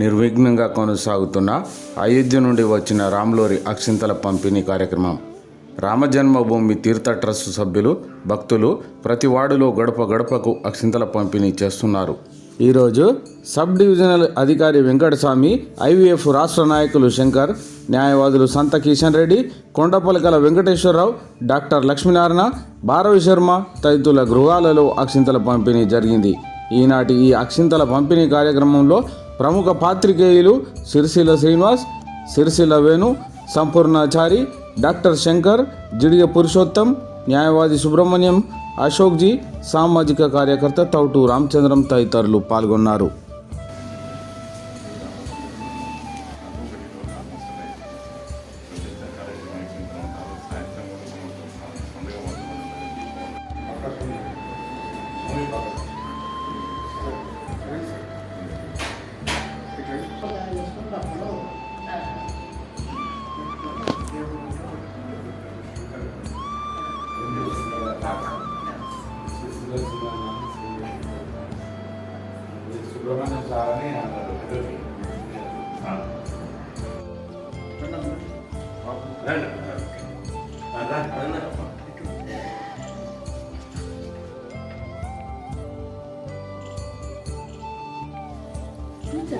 నిర్విఘ్నంగా కొనసాగుతున్న అయోధ్య నుండి వచ్చిన రామ్లోరి అక్షింతల పంపిణీ కార్యక్రమం. రామజన్మభూమి తీర్థ ట్రస్ట్ సభ్యులు భక్తులు ప్రతి వార్డులో గడప గడపకు అక్షింతల పంపిణీ చేస్తున్నారు. ఈరోజు సబ్ డివిజనల్ అధికారి వెంకటస్వామి ఐవీఎఫ్ రాష్ట్ర నాయకులు శంకర్ న్యాయవాదులు సంత కిషన్ రెడ్డి కొండపలకల వెంకటేశ్వరరావు డాక్టర్ లక్ష్మీనారాయణ భారవి శర్మ తదితరుల గృహాలలో అక్షింతల పంపిణీ జరిగింది. ఈనాటి ఈ అక్షింతల పంపిణీ కార్యక్రమంలో ప్రముఖ పాత్రికేయులు సిరిసిల్ల శ్రీనివాస్ సిరిసిల్ల వేణు సంపూర్ణాచారి డాక్టర్ శంకర్ జిడిగ పురుషోత్తం న్యాయవాది సుబ్రహ్మణ్యం అశోక్జీ సామాజిక కార్యకర్త తౌటు రామచంద్రం తదితరులు పాల్గొన్నారు. సుబ్రహ్మణ్యం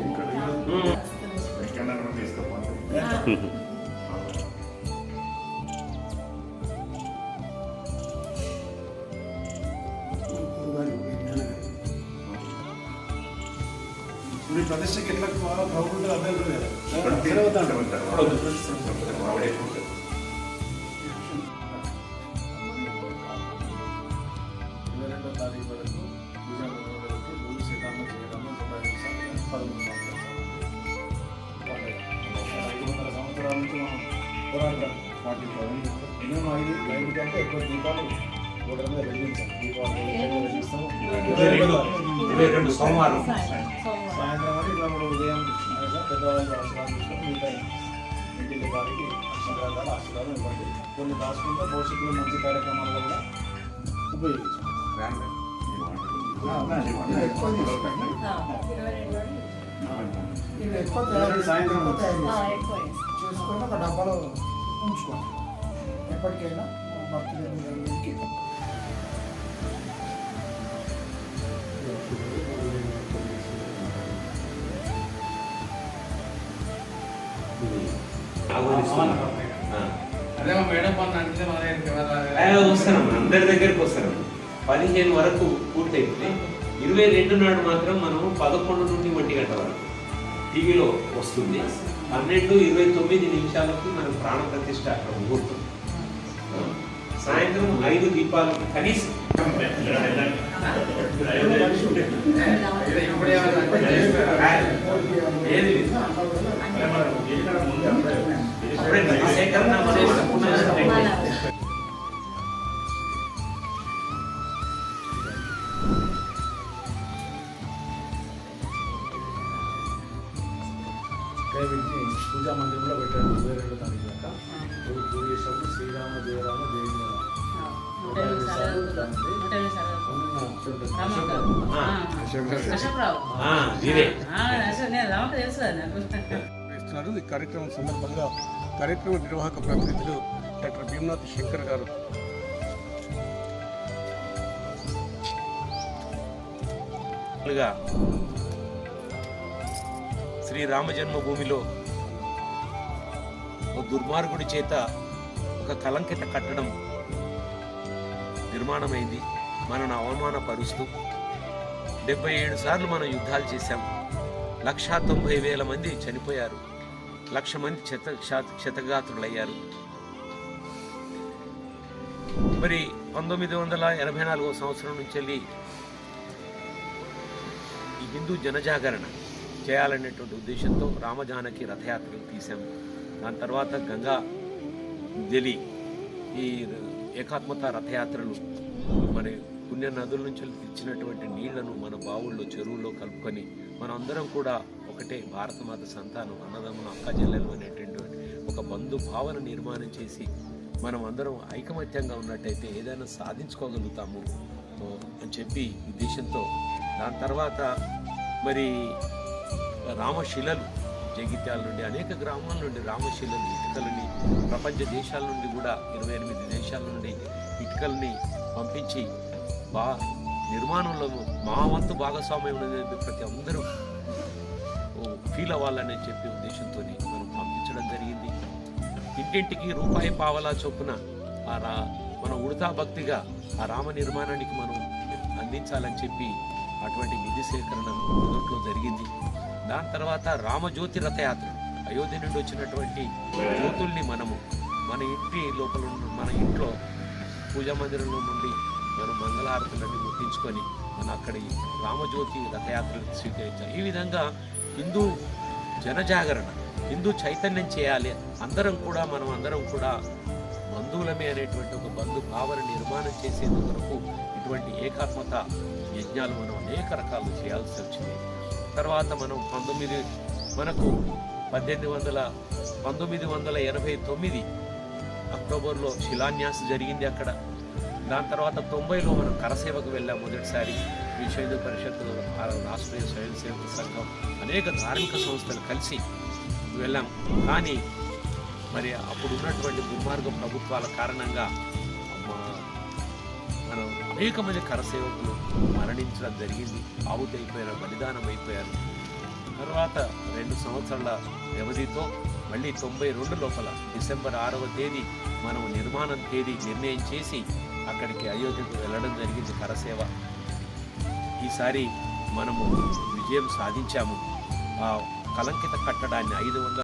ఇక్కడ తీసుకుపోండి మీ ప్రతిష్టకి ఎట్లా బాగుంటుంది అదే ఉంటుంది కదా ఇరవై రెండో తారీఖు వరకు భూమి శ్రీరామ శ్రీరామ ఐదు వందల సంవత్సరాల నుంచి మనం పోరాటం పాటించాలి మినిమం ఐదు ఐదు కంటే ఎక్కువ దీపాలు గోడల మీద వెలిగించాం దీపాలు వెలిగిస్తాము ఇరవై రెండు సోమవారం. సాయంత్రం ఉదయం అట్లా ఆశీర్వాదం తీసుకొని మిగతా ఇంటికి వారికి అక్షరాలు ఆశీర్వాదం ఇవ్వండి. కొన్ని దాచుకుంటే భవిష్యత్తులో మంచి కార్యక్రమాల్లో కూడా ఉపయోగించాం సాయంత్రం ఎక్కువ చేసుకొని ఒక డబ్బాలో ఉంచుకోండి ఎప్పటికైనా బర్త్డే అదే మా మేడం పని అంటే మన ఆయన వస్తారమ్మా అందరి దగ్గరికి వస్తారమ్మా పదిహేను వరకు పూర్తయిపోతే ఇరవై రెండు నాడు మాత్రం మనం పదకొండు నుండి ఒంటి గంట వరకు టీవీలో వస్తుంది పన్నెండు ఇరవై తొమ్మిది నిమిషాలకు మనం ప్రాణ ప్రతిష్ట అక్కడ ముహూర్తం సాయంత్రం ఐదు దీపాలు కనీసం ఏది? సేకరణ దయవించి పూజా మందిరంలో పెట్టారు ఇరవై రెండో తారీఖు దాకా పూజ పూజ చేసినప్పుడు శ్రీరామ జయరామ జయ ఆ, ఇదే ఇస్తున్నారు. ఈ కార్యక్రమం సందర్భంగా కార్యక్రమ నిర్వాహక ప్రతినిధులు డాక్టర్ భీమనాథ్ శంకర్ గారు. శ్రీ శ్రీరామ జన్మభూమిలో ఒక దుర్మార్గుడి చేత ఒక కలంకిత కట్టడం నిర్మాణమైంది. మనను అవమానపరుస్తూ డెబ్బై ఏడు సార్లు మనం యుద్ధాలు చేశాం. లక్షా తొంభై వేల మంది చనిపోయారు. లక్ష మంది క్షత క్షతగాత్రులయ్యారు మరి పంతొమ్మిది వందల ఎనభై నాలుగో సంవత్సరం నుంచి వెళ్ళి ఈ హిందూ జనజాగరణ చేయాలనేటువంటి ఉద్దేశంతో రామజానకి రథయాత్రలు తీసాం దాని తర్వాత గంగా జలి ఈ ఏకాత్మత రథయాత్రలు మరి పుణ్య నదుల నుంచి తెచ్చినటువంటి నీళ్ళను మన బావుల్లో చెరువుల్లో కలుపుకొని మనందరం కూడా ఒకటే భారతమాత సంతానం అన్నదమ్ములు అక్క చెల్లెలు అనేటువంటి ఒక బంధు భావన నిర్మాణం చేసి మనం అందరం ఐకమత్యంగా ఉన్నట్టయితే ఏదైనా సాధించుకోగలుగుతాము. ఓ, అని చెప్పి ఉద్దేశంతో దాని తర్వాత మరి రామశిలలు జగిత్యాల నుండి అనేక గ్రామాల నుండి రామశిలలు ఇటుకలని ప్రపంచ దేశాల నుండి కూడా ఇరవై ఎనిమిది దేశాల నుండి ఇటుకల్ని పంపించి బా నిర్మాణంలో మా వంతు భాగస్వామ్యం ప్రతి అందరూ ఫీల్ అవ్వాలని చెప్పే ఉద్దేశంతో మనం పంపించడం జరిగింది. ఇంటింటికి రూపాయి పావలా చొప్పున ఆ రా మన ఉడతా భక్తిగా ఆ రామ నిర్మాణానికి మనం అందించాలని చెప్పి అటువంటి నిధి సేకరణ మొదట్లో జరిగింది. దాని తర్వాత రామజ్యోతి రథయాత్ర అయోధ్య నుండి వచ్చినటువంటి జ్యోతుల్ని మనము మన ఇంటి లోపల ఉన్న మన ఇంట్లో పూజా మందిరంలో నుండి మనం మంగళారతులన్నీ ముట్టించుకొని మన అక్కడి రామజ్యోతి రథయాత్రలు స్వీకరించాలి. ఈ విధంగా హిందూ జనజాగరణ హిందూ చైతన్యం చేయాలి. అందరం కూడా మనం అందరం కూడా బంధువులమే అనేటువంటి ఒక బంధు భావన నిర్మాణం చేసేందుకు వరకు ఇటువంటి ఏకాత్మత యజ్ఞాలు మనం అనేక రకాలు చేయాల్సి వచ్చింది. తర్వాత మనం పంతొమ్మిది మనకు పద్దెనిమిది వందల పంతొమ్మిది వందల ఎనభై తొమ్మిది అక్టోబర్లో శిలాన్యాస జరిగింది అక్కడ. దాని తర్వాత తొంభైలో మనం కరసేవకు వెళ్ళాం మొదటిసారి. విశ్వ పరిషత్తు పరిషత్ భారత రాష్ట్రీయ స్వయం సేవక సంఘం అనేక ధార్మిక సంస్థలు కలిసి వెళ్ళాం. కానీ మరి అప్పుడు ఉన్నటువంటి దుర్మార్గ ప్రభుత్వాల కారణంగా మనం అనేక మంది కరసేవకులు మరణించడం జరిగింది. ఆవుతైపోయారు బలిదానం అయిపోయారు. తర్వాత రెండు సంవత్సరాల వ్యవధితో మళ్ళీ తొంభై రెండు లోపల డిసెంబర్ ఆరవ తేదీ మనం నిర్మాణం తేదీ నిర్ణయం చేసి అక్కడికి అయోధ్యకు వెళ్ళడం జరిగింది కరసేవ. ఈసారి మనము విజయం సాధించాము. ఆ కలంకిత కట్టడాన్ని ఐదు వందల